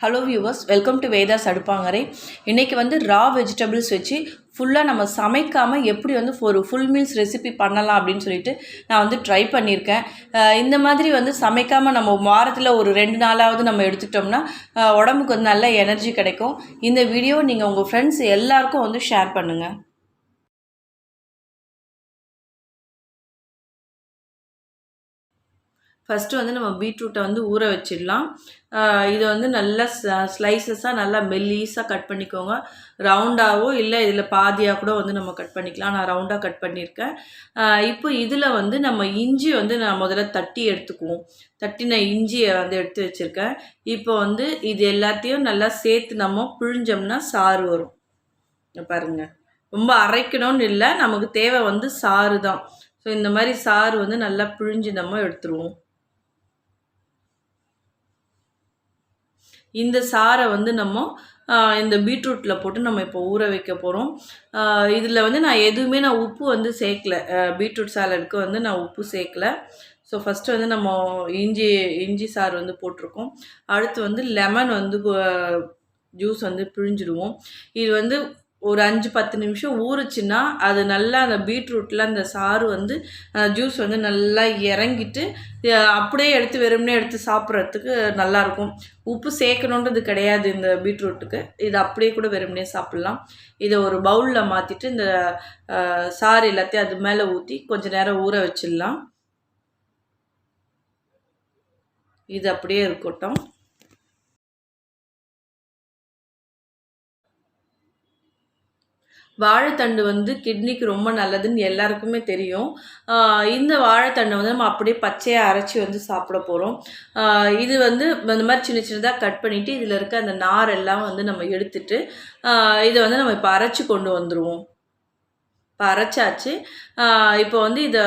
Hello viewers welcome to Veda's அடுப்பாங்கரை இன்றைக்கி வந்து ரா vegetables வச்சு ஃபுல்லாக நம்ம சமைக்காமல் எப்படி வந்து ஒரு ஃபுல் மீல்ஸ் ரெசிபி பண்ணலாம் அப்படின்னு சொல்லிட்டு நான் வந்து ட்ரை பண்ணியிருக்கேன். இந்த மாதிரி வந்து சமைக்காமல் நம்ம வாரத்தில் ஒரு ரெண்டு நாளாவது நம்ம எடுத்துக்கிட்டோம்னா உடம்புக்கு வந்து நல்ல எனர்ஜி கிடைக்கும். இந்த வீடியோ நீங்கள் உங்கள் ஃப்ரெண்ட்ஸ் எல்லாருக்கும் வந்து ஷேர் பண்ணுங்கள் ஃபஸ்ட்டு வந்து நம்ம பீட்ரூட்டை வந்து ஊற வச்சிடலாம். இதை வந்து நல்லா ஸ்லைசஸாக நல்லா மெல்லீஸாக கட் பண்ணிக்கோங்க. ரவுண்டாகவோ இல்லை இதில் பாதியாக கூட வந்து நம்ம கட் பண்ணிக்கலாம். நான் ரவுண்டாக கட் பண்ணியிருக்கேன் இப்போ இதில் வந்து நம்ம இஞ்சி வந்து நான் முதல்ல தட்டி எடுத்துக்குவோம். தட்டின இஞ்சியை வந்து எடுத்து வச்சுருக்கேன். இப்போ வந்து இது எல்லாத்தையும் நல்லா சேர்த்து நம்ம பிழிஞ்சோம்னா சாறு வரும். பாருங்கள் ரொம்ப அரைக்கணும்னு இல்லை நமக்கு தேவை வந்து சாறு தான். ஸோ இந்த மாதிரி சாறு வந்து நல்லா பிழிஞ்சு நம்ம எடுத்துருவோம். இந்த சாறை வந்து நம்ம இந்த பீட்ரூட்டில் போட்டு நம்ம இப்போ ஊற வைக்க போகிறோம் இதில் வந்து நான் எதுவுமே நான் உப்பு வந்து சேர்க்கல. பீட்ரூட் சாலடுக்கு வந்து நான் உப்பு சேர்க்கல. ஸோ ஃபஸ்ட்டு வந்து நம்ம இஞ்சி இஞ்சி சாறு வந்து போட்டிருக்கோம். அடுத்து வந்து லெமன் வந்து ஜூஸ் வந்து பிழிஞ்சிடுவோம். இது வந்து ஒரு அஞ்சு பத்து நிமிஷம் ஊறுச்சுன்னா அது நல்லா அந்த பீட்ரூட்டில் அந்த சாறு வந்து ஜூஸ் வந்து நல்லா இறங்கிட்டு அப்படியே எடுத்து வெறுமனே எடுத்து சாப்பிட்றதுக்கு நல்லாயிருக்கும். உப்பு சேர்க்கணுன்றது கிடையாது இந்த பீட்ரூட்டுக்கு. இது அப்படியே கூட வெறுமனே சாப்பிட்லாம். இதை ஒரு பவுலில் மாற்றிட்டு இந்த சாறு எல்லாத்தையும் அது மேலே ஊற்றி கொஞ்சம் நேரம் ஊற வச்சிடலாம். இது அப்படியே இருக்கட்டும். வாழைத்தண்டு வந்து கிட்னிக்கு ரொம்ப நல்லதுன்னு எல்லாருக்குமே தெரியும். இந்த வாழைத்தண்டை வந்து நம்ம அப்படியே பச்சையாக அரைச்சி வந்து சாப்பிட போகிறோம் இது வந்து இந்த மாதிரி சின்ன சின்னதாக கட் பண்ணிவிட்டு இதில் இருக்க அந்த நார் எல்லாம் வந்து நம்ம எடுத்துட்டு இதை வந்து நம்ம இப்போ அரைச்சி கொண்டு வந்துடுவோம் இப்போ அரைச்சாச்சு. இப்போ வந்து இதை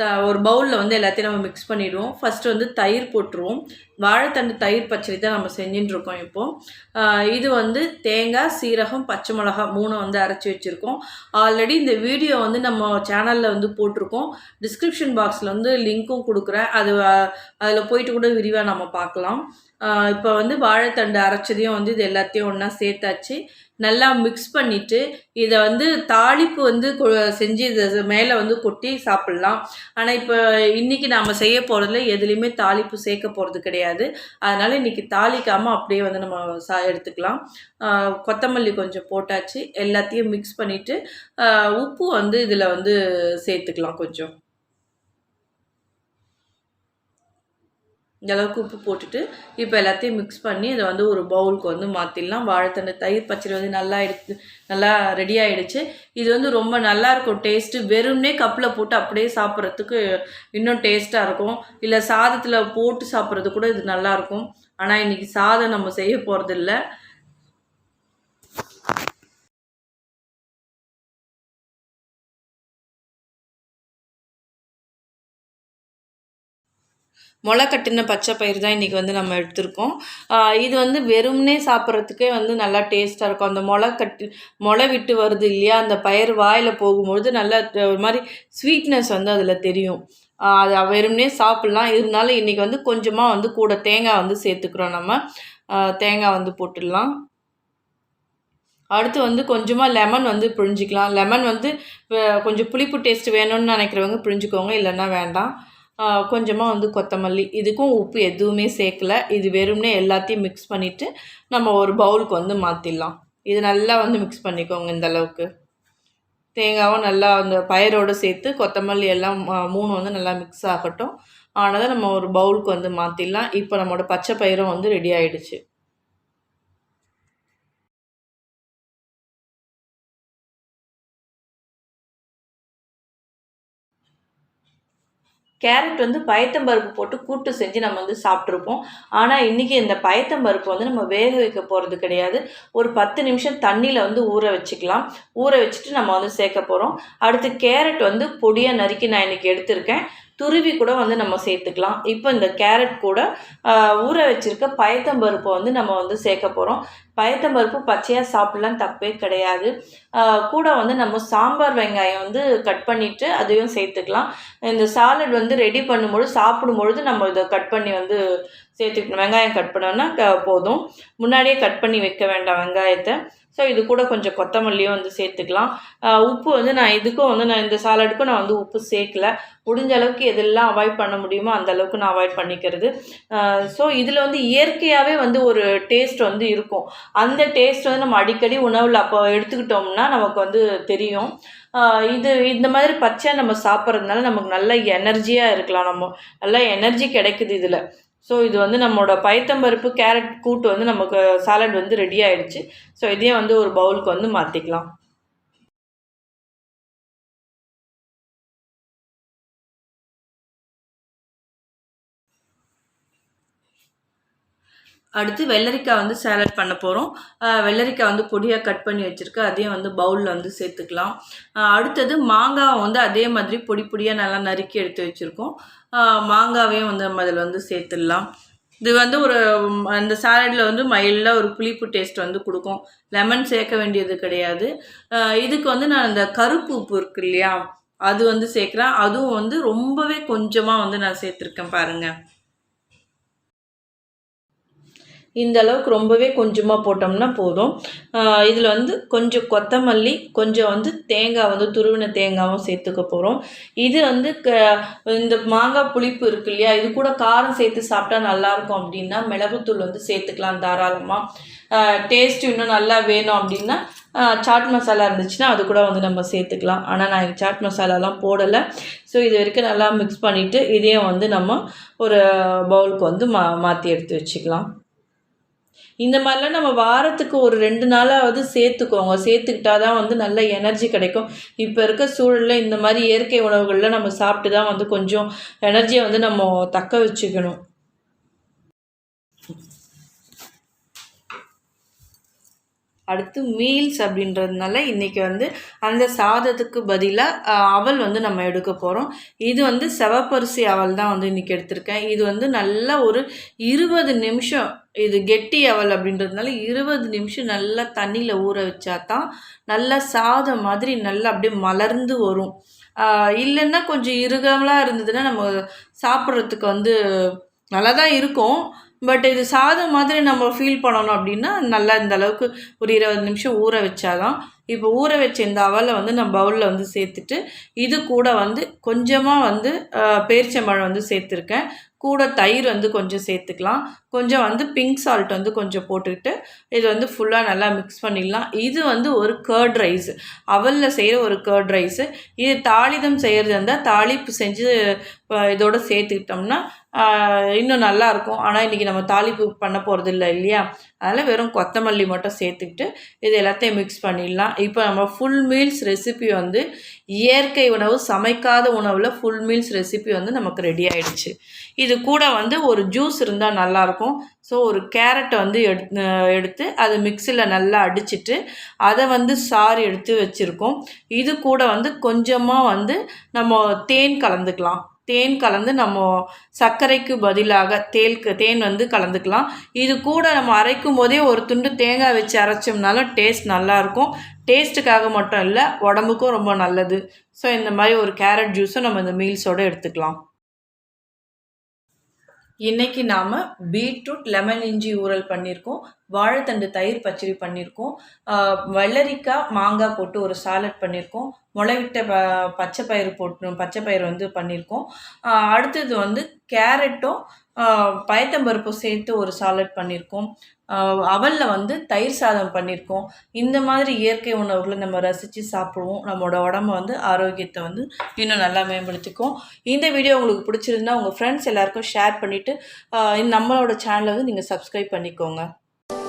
த ஒரு பவுலில் வந்து எல்லாத்தையும் நம்ம மிக்ஸ் பண்ணிவிடுவோம் ஃபஸ்ட்டு வந்து தயிர் போட்டுருவோம். வாழைத்தண்டு தயிர் பச்சடி தான் நம்ம செஞ்சுட்டு இருக்கோம் இப்போது இது வந்து தேங்காய் சீரகம் பச்சை மிளகா மூணு வந்து அரைச்சி வச்சுருக்கோம். ஆல்ரெடி இந்த வீடியோ வந்து நம்ம சேனலில் வந்து போட்டிருக்கோம். டிஸ்கிரிப்ஷன் பாக்ஸில் வந்து லிங்க்கும் கொடுக்குறேன். அது அதில் போயிட்டு கூட விரிவாக நம்ம பார்க்கலாம். இப்போ வந்து வாழைத்தண்டு அரைச்சதையும் வந்து இது எல்லாத்தையும் ஒன்றா சேர்த்தாச்சு. நல்லா மிக்ஸ் பண்ணிவிட்டு இதை வந்து தாளிப்பு வந்து கொ- செஞ்சு இதை மேலே வந்து கொட்டி சாப்பிட்லாம். ஆனால் இப்போ இன்றைக்கி நாம் செய்ய போகிறதுல எதுலேயுமே தாளிப்பு சேர்க்க போகிறது கிடையாது. அதனால் இன்றைக்கி தாளிக்காமல் அப்படியே வந்து நம்ம சா எடுத்துக்கலாம். கொத்தமல்லி கொஞ்சம் போட்டாச்சு. எல்லாத்தையும் மிக்ஸ் பண்ணிவிட்டு உப்பு வந்து இதில் வந்து சேர்த்துக்கலாம் கொஞ்சம். இந்த அளவுக்கு உப்பு போட்டுட்டு இப்போ எல்லாத்தையும் மிக்ஸ் பண்ணி இதை வந்து ஒரு பவுலுக்கு வந்து மாற்றிடலாம் வாழைத்தண்டு தயிர் பச்சடி வந்து நல்லா எடுத்து நல்லா ரெடி ஆகிடுச்சு இது வந்து ரொம்ப நல்லாயிருக்கும் டேஸ்ட்டு வெறும்னே கப்பில் போட்டு அப்படியே சாப்பிட்றதுக்கு இன்னும் டேஸ்ட்டாக இருக்கும். இல்லை சாதத்தில் போட்டு சாப்பிட்றது கூட இது நல்லாயிருக்கும். ஆனால் இன்றைக்கி சாதம் நம்ம செய்ய போகிறதில்ல முளை கட்டின பச்சை பயிர் தான் இன்றைக்கி வந்து நம்ம எடுத்திருக்கோம். இது வந்து வெறும்னே சாப்பிட்றதுக்கே வந்து நல்லா டேஸ்ட்டாக இருக்கும். அந்த முளை கட்டி முளை விட்டு வருது இல்லையா அந்த பயிர் வாயில் போகும்பொழுது நல்லா ஒரு மாதிரி ஸ்வீட்னஸ் வந்து அதில் தெரியும். அது வெறும்னே சாப்பிட்லாம். இருந்தாலும் இன்றைக்கி வந்து கொஞ்சமாக வந்து கூட தேங்காய் வந்து சேர்த்துக்கிறோம் நம்ம. தேங்காய் வந்து போட்டுடலாம். அடுத்து வந்து கொஞ்சமாக லெமன் வந்து பிழிஞ்சிக்கலாம். லெமன் வந்து கொஞ்சம் புளிப்பு டேஸ்ட் வேணும்னு நினைக்கிறவங்க புழிஞ்சிக்கோங்க. இல்லைன்னா வேண்டாம். கொஞ்சமாக வந்து கொத்தமல்லி. இதுக்கும் உப்பு எதுவுமே சேர்க்கல. இது வெறும்னே எல்லாத்தையும் மிக்ஸ் பண்ணிவிட்டு நம்ம ஒரு பவுலுக்கு வந்து மாற்றிடலாம் இது நல்லா வந்து மிக்ஸ் பண்ணிக்கோங்க இந்த அளவுக்கு. தேங்காவும் நல்லா அந்த பயிரோடு சேர்த்து கொத்தமல்லி எல்லாம் மூணு வந்து நல்லா மிக்ஸ் ஆகட்டும். ஆனதை நம்ம ஒரு பவுலுக்கு வந்து மாற்றிடலாம் இப்போ நம்மளோட பச்சை பயிரும் வந்து ரெடி ஆகிடுச்சு கேரட் வந்து பயத்தம்பருப்பு போட்டு கூட்டு செஞ்சு நம்ம வந்து சாப்பிட்ருப்போம் ஆனால் இன்றைக்கி இந்த பயத்தம்பருப்பு வந்து நம்ம வேக வைக்க போகிறது கிடையாது. ஒரு பத்து நிமிஷம் தண்ணியில் வந்து ஊற வச்சுக்கலாம். ஊற வச்சுட்டு நம்ம வந்து சேர்க்க போகிறோம் அடுத்து கேரட் வந்து பொடியாக நறுக்கி நான் இன்றைக்கி எடுத்திருக்கேன். துருவி கூட வந்து நம்ம சேர்த்துக்கலாம். இப்போ இந்த கேரட் கூட ஊற வச்சிருக்க பயத்தம்பருப்பை வந்து நம்ம வந்து சேர்க்க போகிறோம் பயத்தம்பருப்பு பச்சையாக சாப்பிட்லாம் தப்பே கிடையாது. கூட வந்து நம்ம சாம்பார் வெங்காயம் வந்து கட் பண்ணிவிட்டு அதையும் சேர்த்துக்கலாம். இந்த சாலட் வந்து ரெடி பண்ணும்பொழுது சாப்பிடும்பொழுது நம்ம இதை கட் பண்ணி வந்து சேர்த்துக்கணும். வெங்காயம் கட் பண்ணோன்னா க போதும். முன்னாடியே கட் பண்ணி வைக்க வேண்டாம் வெங்காயத்தை. ஸோ இது கூட கொஞ்சம் கொத்தமல்லியும் வந்து சேர்த்துக்கலாம். உப்பு வந்து நான் இதுக்கும் வந்து நான் இந்த சாலடுக்கும் நான் வந்து உப்பு சேர்க்கல. முடிஞ்ச அளவுக்கு எதெல்லாம் அவாய்ட் பண்ண முடியுமோ அந்த அளவுக்கு நான் அவாய்ட் பண்ணிக்கிறது. ஸோ இதில் வந்து இயற்கையாகவே வந்து ஒரு டேஸ்ட் வந்து இருக்கும். அந்த டேஸ்ட் வந்து நம்ம அடிக்கடி உணவில் அப்போ எடுத்துக்கிட்டோம்னா நமக்கு வந்து தெரியும். இது இந்த மாதிரி பச்சையாக நம்ம சாப்பிட்றதுனால நமக்கு நல்ல எனர்ஜியாக இருக்கலாம் நம்ம. நல்லா எனர்ஜி கிடைக்குது இதில். ஸோ இது வந்து நம்மளோட பயத்தம்பருப்பு கேரட் கூட்டு வந்து நமக்கு சாலட் வந்து ரெடி ஆகிடுச்சு ஸோ இதையும் வந்து ஒரு பவுலுக்கு வந்து மாற்றிக்கலாம் அடுத்து வெள்ளரிக்காய் வந்து சேலட் பண்ண போகிறோம் வெள்ளரிக்காய் வந்து பொடியாக கட் பண்ணி வச்சுருக்கேன் அதையும் வந்து பவுலில் வந்து சேர்த்துக்கலாம். அடுத்தது மாங்காவை வந்து அதே மாதிரி பொடி பொடியாக நல்லா நறுக்கி எடுத்து வச்சுருக்கோம். மாங்காவையும் வந்து நம்ம அதில் வந்து சேர்த்துடலாம். இது வந்து ஒரு அந்த சாலடில் வந்து மயிலாக ஒரு புளிப்பு டேஸ்ட் வந்து கொடுக்கும். லெமன் சேர்க்க வேண்டியது கிடையாது. இதுக்கு வந்து நான் இந்த கருப்பு உப்பு இருக்கு இல்லையா அது வந்து சேர்க்குறேன். அதுவும் வந்து ரொம்பவே கொஞ்சமாக வந்து நான் சேர்த்துருக்கேன் பாருங்கள் இந்த அளவுக்கு ரொம்பவே கொஞ்சமாக போட்டோம்னா போதும். இதில் வந்து கொஞ்சம் கொத்தமல்லி கொஞ்சம் வந்து தேங்காய் வந்து துருவின தேங்காவும் சேர்த்துக்க போகிறோம் இது வந்து க இந்த மாங்காய் புளிப்பு இருக்கு இல்லையா இது கூட காரம் சேர்த்து சாப்பிட்டா நல்லாயிருக்கும் அப்படின்னா மிளகுத்தூள் வந்து சேர்த்துக்கலாம் தாராளமாக டேஸ்ட் இன்னும் நல்லா வேணும் அப்படின்னா சாட் மசாலா இருந்துச்சுன்னா அது கூட வந்து நம்ம சேர்த்துக்கலாம். ஆனால் நான் சாட் மசாலாலாம் போடலை. ஸோ இது வரைக்கும் நல்லா மிக்ஸ் பண்ணிவிட்டு இதையும் வந்து நம்ம ஒரு பவுலுக்கு வந்து மா மாற்றி எடுத்து வச்சுக்கலாம். இந்த மாதிரிலாம் நம்ம வாரத்துக்கு ஒரு ரெண்டு நாளாவது சேர்த்துக்கோங்க. சேர்த்துக்கிட்டா தான் வந்து நல்ல எனர்ஜி கிடைக்கும். இப்போ இருக்க சூழலில் இந்த மாதிரி இயற்கை உணவுகளில் நம்ம சாப்பிட்டு தான் வந்து கொஞ்சம் எனர்ஜியை வந்து நம்ம தக்க வச்சுக்கணும். அடுத்து மீல்ஸ் அப்படின்றதுனால இன்றைக்கி வந்து அந்த சாதத்துக்கு பதிலாக அவல் வந்து நம்ம எடுக்க போகிறோம் இது வந்து செவப்பரிசி அவல் தான் வந்து இன்றைக்கி எடுத்திருக்கேன். இது வந்து நல்லா ஒரு இருபது நிமிஷம் இது கெட்டி அவல் அப்படின்றதுனால இருபது நிமிஷம் நல்லா தண்ணியில் ஊற வச்சா தான் நல்லா சாதம் மாதிரி நல்லா அப்படியே மலர்ந்து வரும். இல்லைன்னா கொஞ்சம் இருகலாக இருந்ததுன்னா நம்ம சாப்பிட்றதுக்கு வந்து நல்லா தான் இருக்கும். பட் இது சாதம் மாதிரி நம்ம ஃபீல் பண்ணணும் அப்படின்னா நல்லா இந்த அளவுக்கு ஒரு இருபது நிமிஷம் ஊற வச்சாதான். இப்போ ஊற வச்ச இந்த அவலை வந்து நம்ம பவுலில் வந்து சேர்த்துட்டு இது கூட வந்து கொஞ்சமாக வந்து பேரிச்சம்பழம் வந்து சேர்த்துருக்கேன். கூட தயிர் வந்து கொஞ்சம் சேர்த்துக்கலாம். கொஞ்சம் வந்து பிங்க் சால்ட் வந்து கொஞ்சம் போட்டுக்கிட்டு இது வந்து ஃபுல்லாக நல்லா மிக்ஸ் பண்ணிடலாம். இது வந்து ஒரு கர்ட் ரைஸ் அவலில் செய்கிற ஒரு கர்ட் ரைஸு இது தாளிதம் செய்கிறது இருந்தால் தாளிப்பு செஞ்சு இதோடு சேர்த்துக்கிட்டோம்னா இன்னும் நல்லாயிருக்கும் ஆனால் இன்றைக்கி நம்ம தாளிப்பு பண்ண போகிறது இல்லை இல்லையா? அதனால் வெறும் கொத்தமல்லி மட்டும் சேர்த்துக்கிட்டு இது எல்லாத்தையும் மிக்ஸ் பண்ணிடலாம். இப்போ நம்ம ஃபுல் மீல்ஸ் ரெசிபி வந்து இயற்கை உணவு சமைக்காத உணவில் ஃபுல் மீல்ஸ் ரெசிபி வந்து நமக்கு ரெடி ஆகிடுச்சு இது கூட வந்து ஒரு ஜூஸ் இருந்தால் நல்லாயிருக்கும் ஸோ ஒரு கேரட்டை வந்து எடு எடுத்து அதை மிக்சியில் நல்லா அடிச்சுட்டு அதை வந்து சாறு எடுத்து வச்சுருக்கோம். இது கூட வந்து கொஞ்சமாக வந்து நம்ம தேன் கலந்துக்கலாம். தேன் கலந்து நம்ம சர்க்கரைக்கு பதிலாக தேல்க்கு தேன் வந்து கலந்துக்கலாம். இது கூட நம்ம அரைக்கும் போதே ஒரு துண்டு தேங்காய் வச்சு அரைச்சோம்னாலும் டேஸ்ட் நல்லாயிருக்கும் டேஸ்ட்டுக்காக மட்டும் இல்லை உடம்புக்கும் ரொம்ப நல்லது. ஸோ இந்த மாதிரி ஒரு கேரட் ஜூஸும் நம்ம இந்த மீல்ஸோடு எடுத்துக்கலாம். இன்றைக்கி நாம் பீட்ரூட் லெமன் இஞ்சி ஊறல் பண்ணியிருக்கோம் வாழைத்தண்டு தயிர் பச்சடி பண்ணியிருக்கோம் வெள்ளரிக்காய் மாங்காய் போட்டு ஒரு சாலட் பண்ணியிருக்கோம் முளைவிட்ட ப பச்சை பயிறு போட்டு பச்சை பயிறு வந்து பண்ணியிருக்கோம் அடுத்தது வந்து கேரட்டும் பயத்தம்பருப்பு சேர்த்து ஒரு சாலட் பண்ணியிருக்கோம் அவலில் வந்து தயிர் சாதம் பண்ணியிருக்கோம் இந்த மாதிரி இயற்கை உணவுகளை நம்ம ரசித்து சாப்பிடுவோம். நம்மளோட உடம்ப வந்து ஆரோக்கியத்தை வந்து இன்னும் நல்லா மேம்படுத்திக்கும். இந்த வீடியோ உங்களுக்கு பிடிச்சிருந்தா உங்கள் ஃப்ரெண்ட்ஸ் எல்லாேருக்கும் ஷேர் பண்ணிவிட்டு நம்மளோட சேனலை வந்து நீங்கள் சப்ஸ்கிரைப் பண்ணிக்கோங்க.